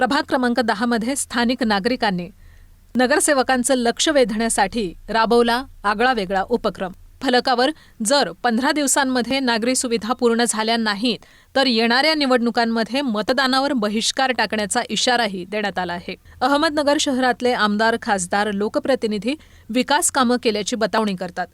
प्रभाग क्रमांक दहामध्ये स्थानिक नागरिकांनी नगरसेवकांचं लक्ष वेधण्यासाठी राबवला आगळा वेगळा उपक्रम. फलकावर जर पंधरा दिवसांमध्ये नागरी सुविधा पूर्ण झाल्या नाहीत तर येणाऱ्या निवडणुकांमध्ये मतदानावर बहिष्कार टाकण्याचा इशाराही देण्यात आला आहे. अहमदनगर शहरातले आमदार खासदार लोकप्रतिनिधी विकास कामं केल्याची बतावणी करतात.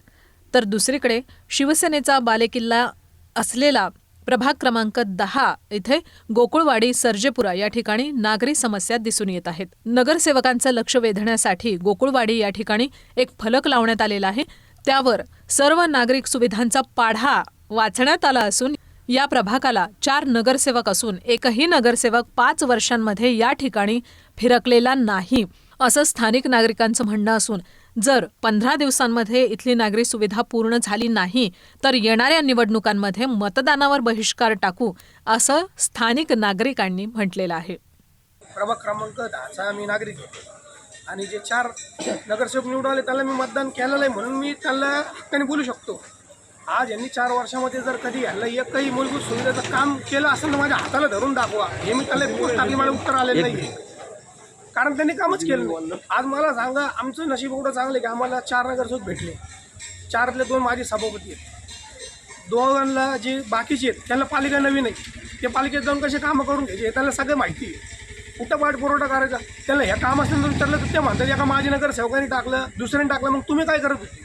तर दुसरीकडे शिवसेनेचा बालेकिल्ला असलेला प्रभाग क्रमांक दहा इथे गोकुळवाडी सर्जेपुरा या ठिकाणी नागरी समस्या दिसून येत आहेत. नगरसेवकांचं लक्ष वेधण्यासाठी गोकुळवाडी या ठिकाणी एक फलक लावण्यात आलेला आहे. त्यावर सर्व नागरिक सुविधांचा पाढा वाचण्यात आला असून या प्रभागाला चार नगरसेवक असून एकही नगरसेवक पाच वर्षांमध्ये या ठिकाणी फिरकलेला नाही असं स्थानिक नागरिकांचं म्हणणं असून जर पंधरा दिवसांमध्ये इथली नागरी सुविधा पूर्ण झाली नाही तर येणाऱ्या निवडणुकांमध्ये मतदानावर बहिष्कार टाकू असं स्थानिक नागरिकांनी म्हटलेलं आहे. प्रभाग क्रमांक दहाचा मी नागरिक आहे आणि जे चार नगरसेवक निवडून आले त्याला मी मतदान केलेलं आहे म्हणून मी त्यांना हक्काने बोलू शकतो. आज यांनी चार वर्षामध्ये जर कधी यांना एकही मूलभूत सुविधेचं काम केलं असेल तर माझ्या हाताला धरून दाखवा. हे मी त्याला पोस्ट टाकली मला उत्तर आलेलं नाही कारण त्यांनी कामच केलं नाही. आज मला सांगा आमचं नशीब एवढं चांगलं आहे की आम्हाला चार नगरसेवक भेटले. चारले दोन माझे सभापती आहेत. दोघांना जे बाकीचे आहेत त्यांना पालिका नवीन आहे. ते पालिकेत जाऊन कसे कामं करून घ्यायचे त्यांना सगळं माहिती आहे. कुठं पाठ पुरवठा करायचा? त्यांना ह्या काम असेल तर विचारलं तर ते म्हणतात एका माझी नगर सेवकांनी टाकलं दुसऱ्याने टाकलं मग तुम्ही काय करत होते?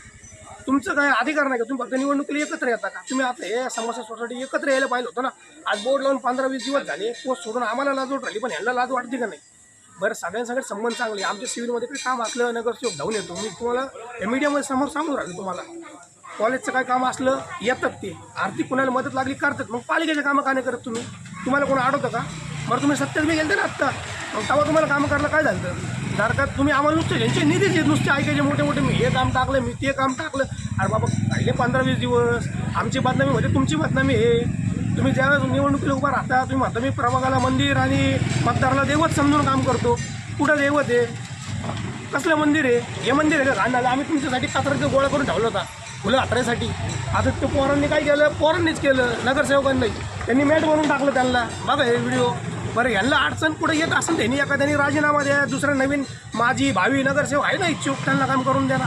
तुमचं काय अधिकार नाही का? तुम्ही फक्त निवडणुकीला एकत्र येता का? तुम्ही आता हे समस्या सोसायटी एकत्र यायला पाहिलं होतं ना. आज बोर्ड लावून पंधरा वीस दिवस झाले पोस्ट सोडून आम्हाला लाज वाट राहिली पण ह्यांना लाज वाटते का नाही? बरं सगळ्यांसगळे संबंध चांगले. आमच्या सिव्हिलमध्ये काही काम असलं नगरसेवक धावून येतो. मी तुम्हाला हे मीडियामध्ये समोर सांगून राहिलो तुम्हाला. कॉलेजचं काय काम असलं येतात ते. आर्थिक कुणाला मदत लागली करतात. मग पालिकेचे कामं का नाही करत तुम्ही? तुम्हाला कोण अडवतं का? बरं तुम्ही सत्तेत मी गेलते ना आत्ता. मग तेव्हा तुम्हाला कामं करायला काय झालं? जर का तुम्ही आम्हाला नुसते यांचे निधीच आहेत नुसते ऐकायचे मोठे मोठे. मी हे काम टाकलं मी ते काम टाकलं. अरे बाबा राहिले पंधरा वीस दिवस आमची बदनामी म्हणजे तुमची बदनामी हे तुम्ही ज्यावेळेस निवडणुकीला उभा राहता तुम्ही म्हणता मी प्रभागाला मंदिर आणि मतदाराला दैवत समजून काम करतो. कुठं दैवत आहे? कसलं मंदिर आहे? हे मंदिर आहे का? आम्ही तुमच्यासाठी कचऱ्याचं गोळा करून ठेवला होता फुलं हातऱ्यासाठी आता ते पोरांनी काय केलं? पोरांनीच केलं नगरसेवकांनी. त्यांनी मॅट बनवून टाकलं त्यांना. बघा हे व्हिडिओ बरं यांना अडचण कुठे येत असेल त्यांनी एखाद्याने राजीनामा द्या दुसरं नवीन माझी भावी नगरसेवक आहे ना इच्छुक त्यांना काम करून द्या ना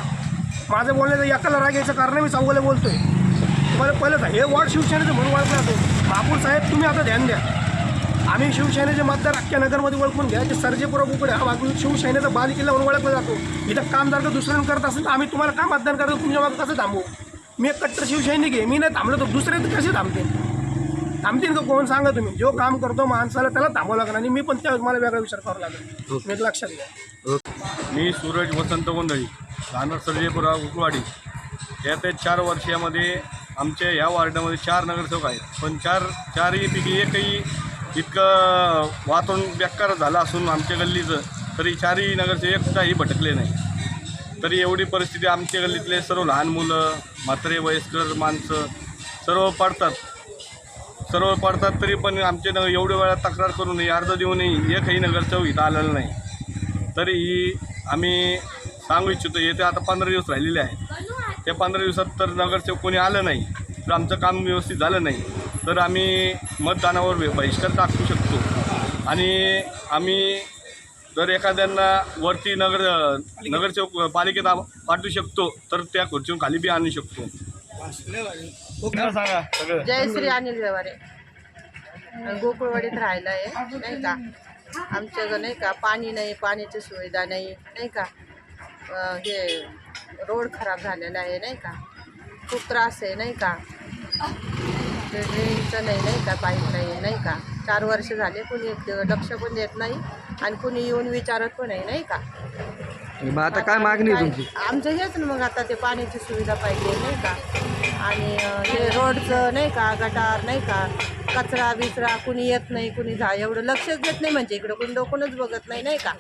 माझं बोलण्याचं एकाला राग यायचं कारण मी चौघाला बोलतोय. तुम्हाला पहिलं हे वॉर्ड शिवसेनेचं म्हणून ओळखलं जातो. महापूर साहेब तुम्ही आता ध्यान द्या. आम्ही शिवसेनेचे मतदार अख्ख्या नगरमध्ये ओळखून घ्या. ते सर्जेपुरा बुकडे हा बाजू शिवसेनेचा बालिकिल्ला म्हणून ओळखला जातो. इथं काम जर का दुसऱ्यानं करत असेल तर आम्ही तुम्हाला का मतदान करतो तुमच्या मागं कसं थांबू? मी एक कट्टर शिवसैनिक आहे. मी नाही थांबलो तर दुसरे तर कसे थांबते थांबतील का कोण? सांगा तुम्ही. जो काम करतो माणसाला त्याला थांबावं लागणार आणि मी पण त्यावेळेस मला वेगळा विचार करावा लागेल. मी लक्षात घ्या. मी सूरज वसंत गोंधळी राहणार सर्जेपुरा उकवाडी येत्या चार वर्षामध्ये आमच्या ह्या वार्डामध्ये चार नगरसेवक आहेत. पण चार चारहीपैकी एकही इतकं वातावरण बेकार झालं असून आमच्या गल्लीचं तरी चारही नगरसेवक एकदाही भटकले नाही. तरी एवढी परिस्थिती आमच्या गल्लीतले सर्व लहान मुलं म्हातारे वयस्कर माणसं सर्व पडतात. सर्व पडतात तरी पण आमचे न एवढ्या वेळा तक्रार करूनही अर्ज देऊनही एकही नगरसेवक इथं आलेला नाही. तरीही आम्ही सांगू इच्छितो येते आता पंधरा दिवस राहिलेले आहेत. त्या पंधरा दिवसात तर नगरसेवक कोणी आलं नाही तर आमचं काम व्यवस्थित झालं नाही तर आम्ही मतदानावर बहिष्कार टाकू शकतो. आणि आम्ही जर एखाद्यांना वरती नगर नगरसेवक पालिकेत पाठवू शकतो तर त्या खुर्चीवर खाली बी आणू शकतो. सांगा? सगळं जय श्री अनिल व्यवहारे. गोकुळवाडीत राहायला आहे नाही का? आमच्या नाही का? पाणी नाही पाण्याची सुविधा नाही नाही का? हे रोड खराब झालेला आहे नाही का? खूप त्रास आहे नाही का? ते ड्रेनचं नाही नाही का? पाईप नाही नाही का? चार वर्ष झाले कोणी लक्ष पण देत नाही आणि कोणी येऊन विचारत पण नाही नाही का? मग आता काय मागणी आहे तुमची? आमचं हेच ना मग आता ते पाण्याची सुविधा पाहिजे नाही का? आणि हे रोडचं नाही का गटार नाही का? कचरा बिचरा कुणी येत नाही कुणी जा एवढं लक्षच देत नाही म्हणजे इकडं कुणी डोकूनच बघत नाही नाही का?